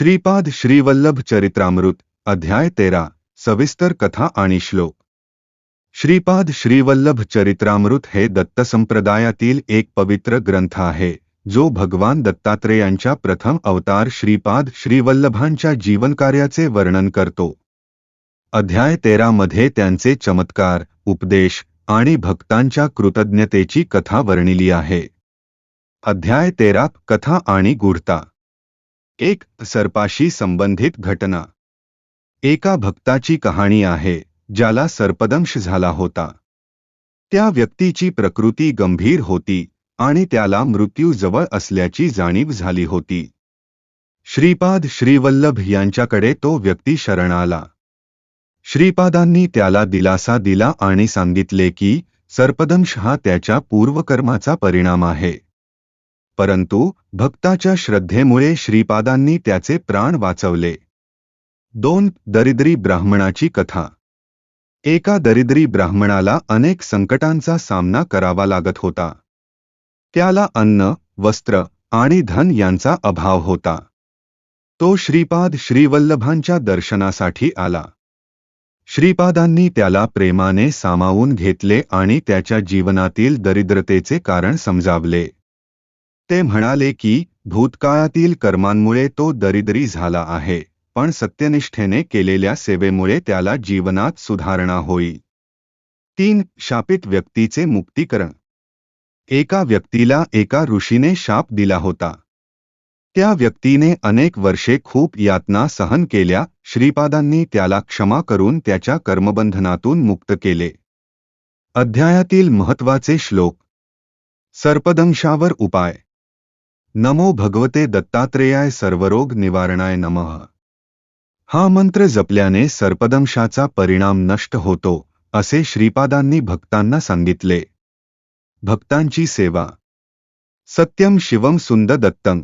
श्रीपाद श्रीवल्लभ चरित्रामृत अध्याय तेरा सविस्तर कथा आणि श्लोक. श्रीपाद श्रीवल्लभ चरित्रामृत हे दत्त संप्रदायातील एक पवित्र ग्रंथ आहे जो भगवान दत्तात्रेयांच्या प्रथम अवतार श्रीपाद श्रीवल्लभांच्या जीवनकार्याचे वर्णन करतो. अध्याय तेरा मध्ये त्यांचे चमत्कार उपदेश आणि भक्तांच्या कृतज्ञतेची कथा वर्णिली आहे. अध्याय तेरा कथा आणि गूढता. एक सर्पाशी संबंधित घटना. एका भक्ताची कहाणी आहे ज्याला सर्पदंश झाला होता. त्या व्यक्तीची प्रकृती गंभीर होती आणि त्याला मृत्यू जवळ असल्याची जाणीव झाली होती. श्रीपाद श्रीवल्लभ यांच्याकडे तो व्यक्ती शरण आला श्रीपादांनी त्याला दिलासा दिला आणि सांगितले की सर्पदंश हा त्याच्या पूर्वकर्माचा परिणाम आहे. परंतु भक्ताच्या श्रद्धेमुळे श्रीपादांनी त्याचे प्राण वाचवले. दोन दरिद्री ब्राह्मणाची कथा. एका दरिद्री ब्राह्मणाला अनेक संकटांचा सामना करावा लागत होता. त्याला अन्न वस्त्र आणि धन यांचा अभाव होता. तो श्रीपाद श्रीवल्लभांच्या दर्शनासाठी आला. श्रीपादांनी त्याला प्रेमाने सामावून घेतले आणि त्याच्या जीवनातील दरिद्रतेचे कारण समजावले. ते म्हणाले की भूतकाळातील कर्मांमुळे तो दरिद्री झाला आहे पण सत्यनिष्ठेने केलेल्या सेवेमुळे त्याला जीवनात सुधारणा होईल. तीन शापित व्यक्तीचे मुक्तीकरण. एका व्यक्तीला एका ऋषीने शाप दिला होता. त्या व्यक्तीने अनेक वर्षे खूप यातना सहन केल्या श्रीपादांनी त्याला क्षमा करून त्याच्या कर्मबंधनातून मुक्त केले. अध्यायातील महत्त्वाचे श्लोक. सर्पदंशावर उपाय. नमो भगवते दत्तात्रेयाय सर्वरोग निवारणाय नमः. हा मंत्र जपल्याने सर्पदंशाचा परिणाम नष्ट होतो असे श्रीपादांनी भक्तांना सांगितले. भक्तांची सेवा. सत्यम शिवम सुंद दत्तंग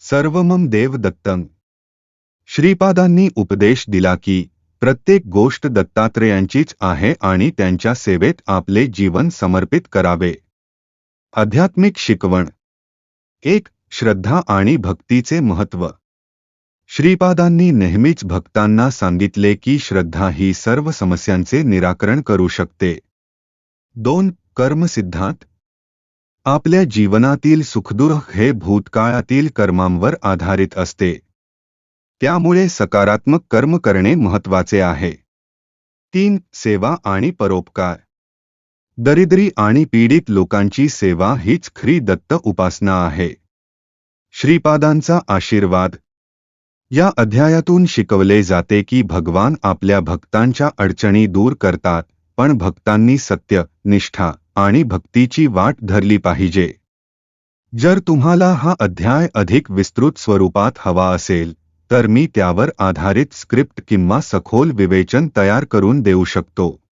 सर्वमम देव दत्तं. श्रीपादांनी उपदेश दिला की प्रत्येक गोष्ट दत्तात्रेयांचीच आहे आणि त्यांच्या सेवेत आपले जीवन समर्पित करावे. आध्यात्मिक शिकवण. एक श्रद्धा आणि भक्तीचे महत्त्व. श्रीपादांनी नेहमीच भक्तांना सांगितले की श्रद्धा ही सर्व समस्यांचे निराकरण करू शकते. दोन कर्मसिद्धांत. आपल्या जीवनातील सुखदुःख हे भूतकाळातील कर्मांवर आधारित असते. त्यामुळे सकारात्मक कर्म करणे महत्त्वाचे आहे. तीन सेवा आणि परोपकार. दरिद्री आणि पीडित लोकांची सेवा हीच खरी दत्त उपासना आहे. श्रीपादांचा आशीर्वाद. या अध्यायातून शिकवले जाते की भगवान आपल्या भक्तांच्या अडचणी दूर करतात पण भक्तांनी सत्य निष्ठा आणि भक्तीची वाट धरली पाहिजे. जर तुम्हाला हा अध्याय अधिक विस्तृत स्वरूपात हवा असेल तर मी त्यावर आधारित स्क्रिप्ट किंवा सखोल विवेचन तयार करून देऊ शकतो.